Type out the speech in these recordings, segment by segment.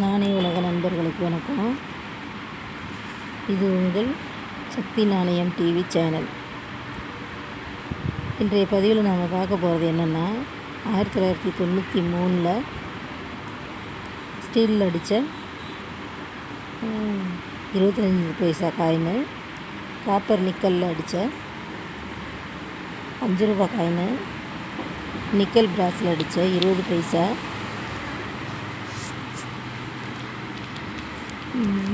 நாணய உலக நண்பர்களுக்கு வணக்கம். இது உங்கள் சக்தி நாணயம் டிவி சேனல் இன்றைய பதிவில் நாம் பார்க்க போகிறது என்னென்னா ஆயிரத்தி தொள்ளாயிரத்தி தொண்ணூற்றி மூணில் ஸ்டீலில் அடித்த இருபத்தஞ்சி பைசா காயின் காப்பர் நிக்கலில் அடித்த அஞ்சு ரூபா காயின் நிக்கல் பிராஸில் அடித்த இருபது பைசா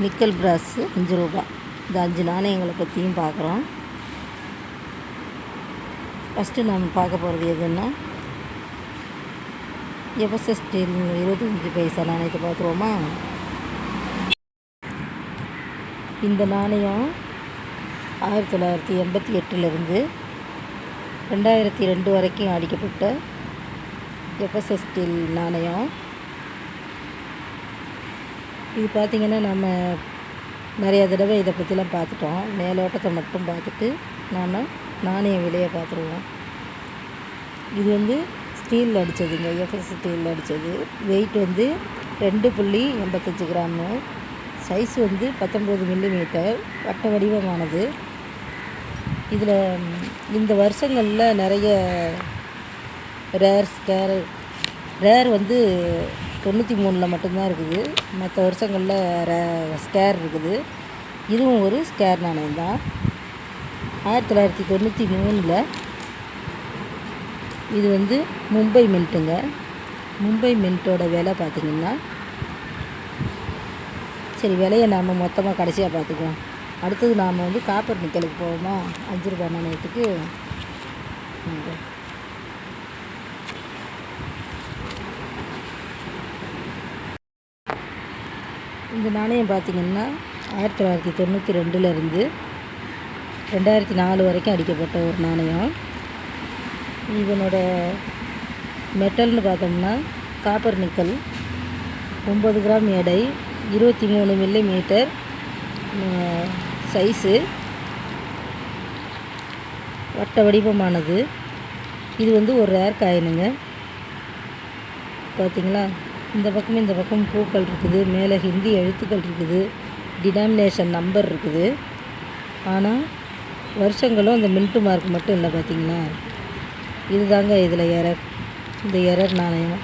நிக்கல் பிராஸு அஞ்சு ரூபா. இந்த அஞ்சு நாணயங்களை பற்றியும் பார்க்குறோம். ஃபஸ்ட்டு நாம் பார்க்க போகிறது எதுன்னா எஃப்எஸ்எஸ் ஸ்டீல் இருபத்தஞ்சி பைசா நாணயத்தை பார்த்துருவோமா? இந்த நாணயம் ஆயிரத்தி தொள்ளாயிரத்தி எண்பத்தி எட்டுலேருந்து ரெண்டாயிரத்தி ரெண்டு வரைக்கும் அடிக்கப்பட்ட எஃப்எஸ்எஸ் ஸ்டீல் நாணயம். இது பார்த்திங்கன்னா நம்ம நிறையா தடவை இதை பற்றிலாம் பார்த்துட்டோம். மேலோட்டத்தை மட்டும் பார்த்துட்டு நாம் நாணய விலையை பார்த்துருவோம். இது வந்து ஸ்டீலில் அடித்ததுங்க எஃப்எஸ் ஸ்டீலில் அடித்தது வெயிட் வந்து ரெண்டு புள்ளி எண்பத்தஞ்சு கிராமு. சைஸ் வந்து பத்தொம்போது மில்லிமீட்டர் வட்ட வடிவமானது. இதில் இந்த வருஷங்களில் நிறைய ரேர் ஸ்கேர் ரேர் வந்து தொண்ணூற்றி மூணில் மட்டும்தான் இருக்குது. மற்ற வருஷங்களில் ரே ஸ்கேர் இருக்குது. இதுவும் ஒரு ஸ்கேர் நாணயம் தான். ஆயிரத்தி தொள்ளாயிரத்தி தொண்ணூற்றி மூணில் இது வந்து மும்பை மின்ட்டுங்க மும்பை மின்ட்டோட விலை பார்த்திங்கன்னா சரி விலையை நாம் மொத்தமாக கடைசியாக பார்த்துக்குவோம். அடுத்தது நாம் வந்து காப்பர் நிக்கலுக்கு போவோமா? அஞ்சு ரூபாய் நாணயத்துக்கு. இந்த நாணயம் பார்த்திங்கன்னா ஆயிரத்தி தொள்ளாயிரத்தி தொண்ணூற்றி ரெண்டுலேருந்து ரெண்டாயிரத்தி நாலு வரைக்கும் அடிக்கப்பட்ட ஒரு நாணயம். இதனோட மெட்டல்னு பார்த்தோம்னா காப்பர் நிக்கல் ஒம்பது கிராம் எடை இருபத்தி மூணு மில்லி மீட்டர் சைஸு வட்ட வடிவமானது. இது வந்து ஒரு ரேர் காயினுங்க. பார்த்திங்களா? இந்த பக்கம் இந்த பக்கம் பூக்கள் இருக்குது. மேலே ஹிந்தி எழுத்துக்கள் இருக்குது. டினாமினேஷன் நம்பர் இருக்குது. ஆனால் வருஷங்களும் அந்த மின்ட்டு மார்க் மட்டும் இல்லை பார்த்தீங்களா? இதுதாங்க இதில் எரர் இந்த எரர் நாணயம்.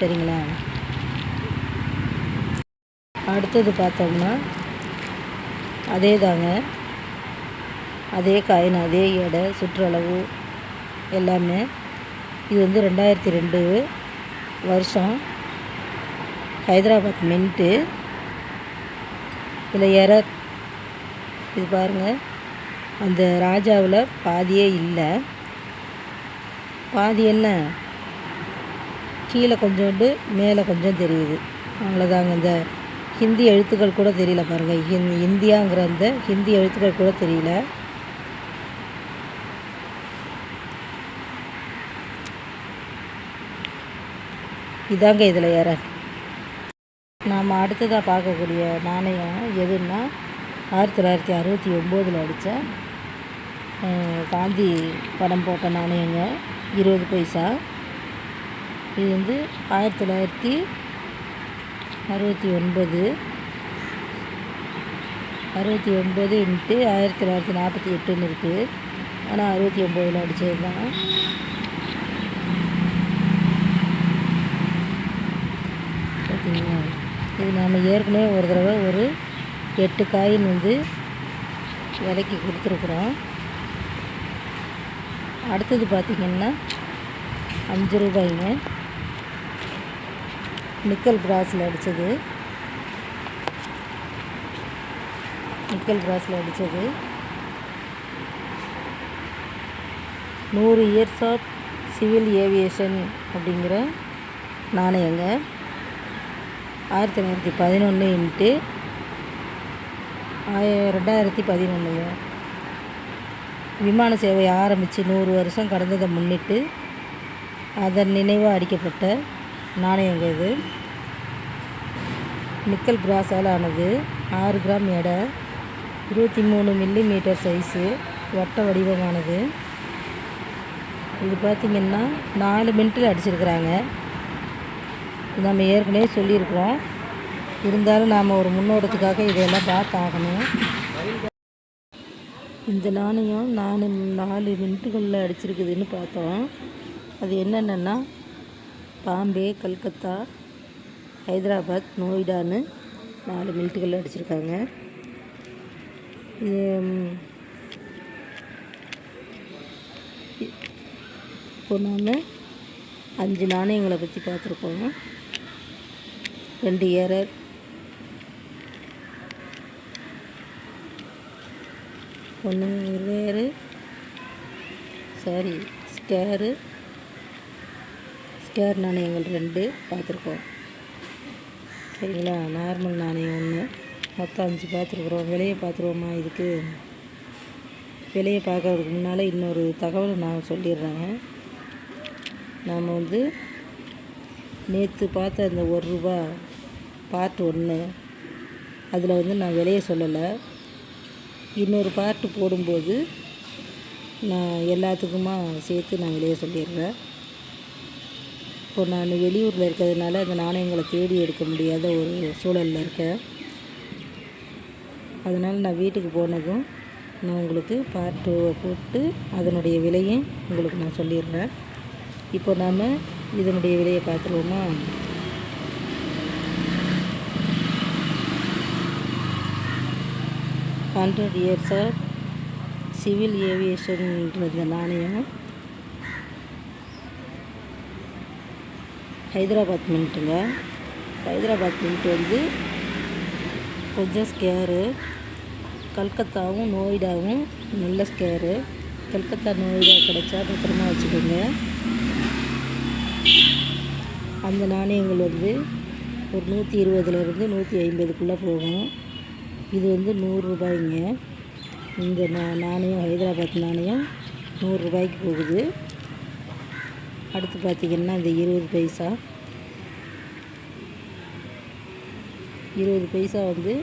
சரிங்களா? அடுத்தது பார்த்தோம்னா அதே தாங்க அதே காயின் அதே எடை சுற்றளவு எல்லாமே. இது வந்து ரெண்டாயிரத்தி ரெண்டு வருஷம் ஹைதராபாத் மின்ட்டு. இதில் எரர் இது பாருங்கள் அந்த ராஜாவில் பாதியே இல்லை. பாதி என்ன? கீழே கொஞ்சோண்டு மேலே கொஞ்சம் தெரியுது. அவ்வளோதாங்க இந்த ஹிந்தி எழுத்துக்கள் கூட தெரியல பாருங்கள் ஹிந் இந்தியாங்கிற அந்த ஹிந்தி எழுத்துக்கள் கூட தெரியல. இதாங்க இதில் ஏற. நாம் அடுத்ததாக பார்க்கக்கூடிய நாணயம் எதுன்னா ஆயிரத்தி தொள்ளாயிரத்தி அறுபத்தி ஒம்போதில் அடித்த காந்தி படம் போட்ட நாணயங்க இருபது பைசா. இது வந்து ஆயிரத்தி தொள்ளாயிரத்தி அறுபத்தி ஒன்பது. அறுபத்தி ஒம்பது இன்ட்டு ஆயிரத்தி தொள்ளாயிரத்தி நாற்பத்தி எட்டுன்னு இருக்குது ஆனால் அறுபத்தி ஒம்போதில் அடித்தது தான் பார்த்தீங்களா இது நாம் ஏற்கனவே ஒரு தடவை ஒரு எட்டு காயின் வந்து விலைக்கு கொடுத்துருக்குறோம். அடுத்தது பார்த்திங்கன்னா அஞ்சு ரூபாய்ங்க. நிக்கல் பிராஸில் அடித்தது. நிக்கல் பிராஸில் அடித்தது. நூறு இயர்ஸ் ஆஃப் சிவில் ஏவியேஷன் அப்படிங்கிற நாணயங்க. ஆயிரத்தி தொள்ளாயிரத்தி பதினொன்று இன்ட்டு ஆய ரெண்டாயிரத்தி பதினொன்றுங்க விமான சேவை ஆரம்பித்து நூறு வருஷம் கடந்ததை முன்னிட்டு அதன் நினைவாக அடிக்கப்பட்ட நாணயங்க இது. நிக்கல் பிராஸால் ஆனது ஆறு கிராம் எடை இருபத்தி மூணு மில்லி மீட்டர் சைஸு வட்ட வடிவமானது. இது பார்த்திங்கன்னா நாலு மினிட்டில் அடிச்சிருக்கிறாங்க. இது நம்ம ஏற்கனவே சொல்லியிருக்கிறோம். இருந்தாலும் நாம் ஒரு முன்னோட்டத்துக்காக இதெல்லாம் பார்த்தாகணும். இந்த நாணயம் நாலு நாலு மினிட்டுகளில் அடிச்சிருக்குதுன்னு பார்த்தோம். அது என்னென்னா பாம்பே கல்கத்தா ஹைதராபாத் நோய்டான்னு நாலு மினிட்டுகளில் அடிச்சிருக்காங்க. இது இப்போ நாம் அஞ்சு நாணயங்களை பற்றி பார்த்துருக்கோம் ரெண்டு ஏரர் ஒன்று வேறு சாரி ஸ்கேரு. ஸ்கேர் நாணயங்கள் ரெண்டு பார்த்துருக்கோம். சரிங்களா? நார்மல் நாணயம் ஒன்று மொத்தம் அஞ்சு பார்த்துருக்குறோம். விலையை பார்த்துருவோமா இதுக்கு? விலையை பார்க்கறதுக்கு முன்னால் இன்னொரு தகவலை நான் சொல்லிடுறேங்க நாம் வந்து நேற்று பார்த்த அந்த ஒரு ரூபா பார்ட் ஒன்று. அதில் வந்து நான் விலையை சொல்லலை. இன்னொரு பார்ட்டு போடும்போது நான் எல்லாத்துக்குமா சேர்த்து நான் விலையை சொல்லிடுறேன். இப்போ நான் வெளியூரில் இருக்கிறதுனால அந்த நாணயங்களை தேடி எடுக்க முடியாத ஒரு சூழலில் இருக்கேன். அதனால் நான் வீட்டுக்கு போனதும் நான் உங்களுக்கு பார்ட்டு போட்டு அதனுடைய விலையும் உங்களுக்கு நான் சொல்லிடுறேன். இப்போ நாம் இதனுடைய விலையை பார்த்துருவோமா? ஹண்ட்ரட் இயர்ஸ் ஆஃப் சிவில் ஏவியேஷன்ன்ற இந்த நாணயம். ஹைதராபாத் மின்ட்டுங்க. ஹைதராபாத் மின்ட் வந்து கொஞ்சம் ஸ்கேரு கல்கத்தாவும் நோய்டாவும் நல்ல ஸ்கேரு கல்கத்தா நோய்டா கிடைச்சா பத்திரமா வச்சுக்கோங்க. அந்த நாணயங்கள் வந்து ஒரு நூற்றி இருபதுலேருந்து நூற்றி ஐம்பதுக்குள்ளே போகும். இது வந்து நூறுரூபாய்ங்க. இந்த நா நாணயம் ஹைதராபாத் நாணயம் நூறுரூபாய்க்கு போகுது. அடுத்து பார்த்திங்கன்னா இந்த இருபது பைசா. இருபது பைசா வந்து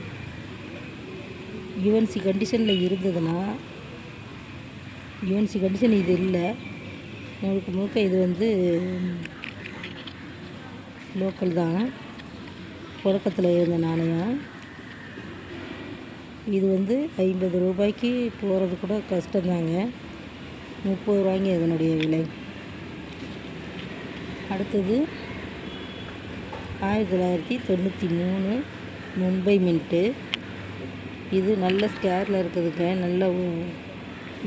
யுஎன்சி கண்டிஷனில் இருந்ததுன்னா யுஎன்சி கண்டிஷன் இது இல்லை. முழுக்க முழுக்க இது வந்து லோக்கல் தான். புழக்கத்தில் இருந்த நாணயம் இது வந்து ஐம்பது ரூபாய்க்கு போகிறது கூட கஷ்டம்தாங்க. முப்பது ரூபாய்ங்க இதனுடைய விலை. அடுத்தது ஆயிரத்தி தொள்ளாயிரத்தி தொண்ணூற்றி மூணு மும்பை மின்ட்டு. இது நல்ல ஸ்கேரில் இருக்குதுங்க. நல்ல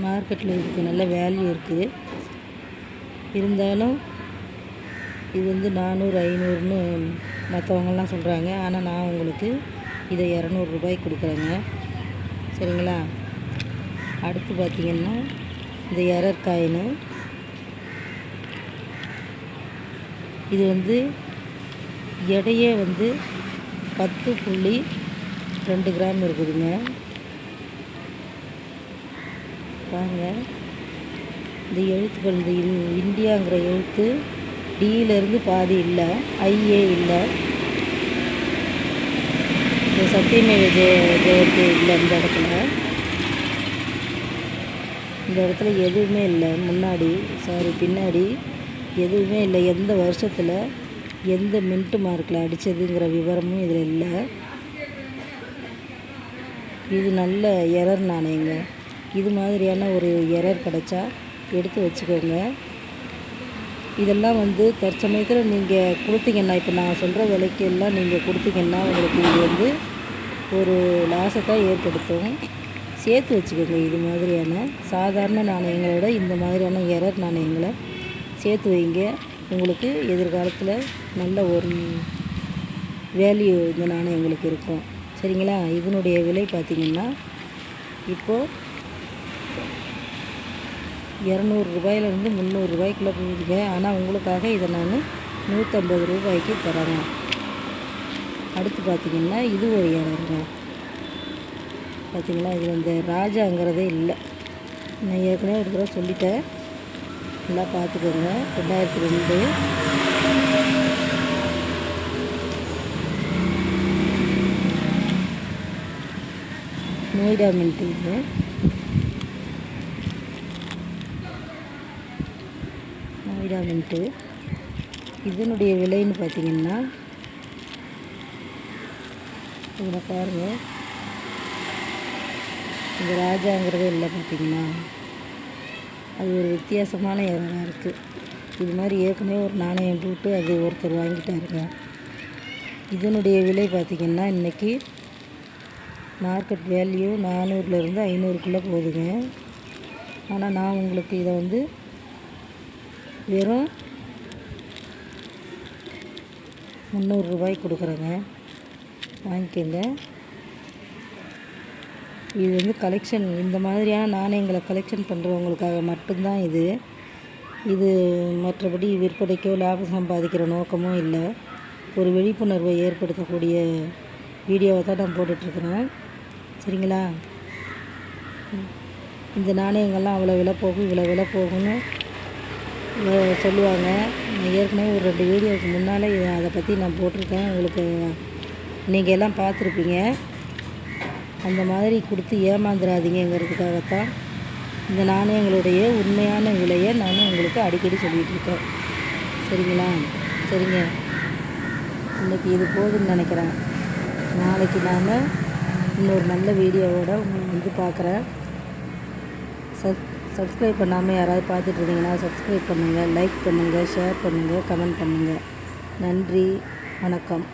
மார்க்கெட்டில் இருக்குது நல்ல வேல்யூ இருக்குது இருந்தாலும் இது வந்து நானூறு ஐநூறுன்னு மற்றவங்கெல்லாம் சொல்கிறாங்க ஆனால் நான் உங்களுக்கு இதை இரநூறுபாய்க்கு கொடுக்குறேங்க. சரிங்களா? அடுத்து பார்த்திங்கன்னா இந்த எரர் காயினு. இது வந்து எடையே வந்து பத்து புள்ளி ரெண்டு கிராம் இருக்குதுங்க. பாருங்க இந்த எழுத்துக்கள் இந்த இந்தியாங்கிற எழுத்து டியிலேருந்து பாதி இல்லை ஐஏ இல்லை. சத்தியமே விஜய ஜெயந்தி இல்லை இந்த இடத்துல. இந்த இடத்துல எதுவுமே இல்லை. முன்னாடி சாரி பின்னாடி எதுவுமே இல்லை. எந்த வருஷத்தில் எந்த மின்ட்டு மார்க்கில் அடித்ததுங்கிற விவரமும் இதில் இல்லை. இது நல்ல எரர் நாணயங்க இது மாதிரியான ஒரு எரர் கிடச்சா எடுத்து வச்சுக்கோங்க. இதெல்லாம் வந்து தற்சமயத்தில் நீங்கள் கொடுத்தீங்கன்னா இப்போ நான் சொல்கிற விலைக்கு எல்லாம் நீங்கள் கொடுத்தீங்கன்னா உங்களுக்கு இது வந்து ஒரு லாஸை ஏற்படுத்தும். சேர்த்து வச்சுக்கோங்க இது மாதிரியான. சாதாரண நாணயங்களோட இந்த மாதிரியான எரர் நாணயங்களை சேர்த்து வைங்க. உங்களுக்கு எதிர்காலத்தில் நல்ல ஒரு வேல்யூ இந்த நாணயங்களுக்கு இருக்கும். சரிங்களா? இதனுடைய விலை பார்த்திங்கன்னா இப்போது இரநூறு ரூபாயிலேருந்து முந்நூறு ஆனால் உங்களுக்காக இதை நான் நூற்றம்பது ரூபாய்க்கு தரேன். அடுத்து பார்த்திங்கன்னா இது ஒரு இரநூறுங்க பார்த்திங்கன்னா இதில் இந்த ராஜாங்கிறதே இல்லை. நான் ஏற்கனவே ஒரு தடவை சொல்லிட்டேன். நல்லா பார்த்துக்கோங்க. ரெண்டாயிரத்தி ரெண்டு. Noida mint Noida mint. இதனுடைய விலைன்னு பார்த்திங்கன்னா இதில் பாருங்கள் இந்த ராஜாங்கிறதே இல்லை பார்த்தீங்கன்னா அது ஒரு வித்தியாசமான இறங்கா இருக்குது இது மாதிரி ஏற்கனவே ஒரு நாணயம் போட்டு அது ஒருத்தர் வாங்கிட்டாருங்க. இதனுடைய விலை பார்த்திங்கன்னா இன்றைக்கி மார்க்கெட் வேல்யூ நானூறுலேருந்து ஐநூறுக்குள்ளே போகுதுங்க. ஆனால் நான் உங்களுக்கு இதை வந்து வெறும் முந்நூறுரூபாய்க்கு கொடுக்குறேங்க. வாங்கிக்கோங்க. இது வந்து கலெக்ஷன் இந்த மாதிரியான நாணயங்களை கலெக்ஷன் பண்ணுறவங்களுக்காக மட்டும்தான் இது. இது மற்றபடி விற்பனைக்கோ லாபம் சம்பாதிக்கிற நோக்கமோ இல்லை. ஒரு விழிப்புணர்வை ஏற்படுத்தக்கூடிய வீடியோவை தான் நான் போட்டுட்ருக்குறேன். சரிங்களா? இந்த நாணயங்கள்லாம் அவ்வளோ விலை போகும் இவ்வளோ விலை போகும்னு சொல்லுவாங்க. நான் ஏற்கனவே ஒரு ரெண்டு வீடியோவுக்கு முன்னால் அதை பற்றி நான் போட்டிருக்கேன். உங்களுக்கு நீங்கள் எல்லாம் பார்த்துருப்பீங்க. அந்த மாதிரி கொடுத்து ஏமாந்துடாதீங்கிறதுக்காகத்தான் இந்த நாணயங்களுடைய உண்மையான விலையை நான் உங்களுக்கு அடிக்கடி சொல்லிகிட்டு இருக்கேன் சரிங்களா? சரிங்க. இன்னைக்கு இது போதும்னு நினைக்கிறேன். நாளைக்கு நாம் இன்னொரு நல்ல வீடியோவோட உங்களை வந்து பார்க்குறேன். சப் சப்ஸ்கிரைப் பண்ணாமல் யாராவது பார்த்துட்டு இருந்தீங்கன்னா சப்ஸ்கிரைப் பண்ணுங்கள் லைக் பண்ணுங்கள் ஷேர் பண்ணுங்கள் கமெண்ட் பண்ணுங்கள் நன்றி. வணக்கம்.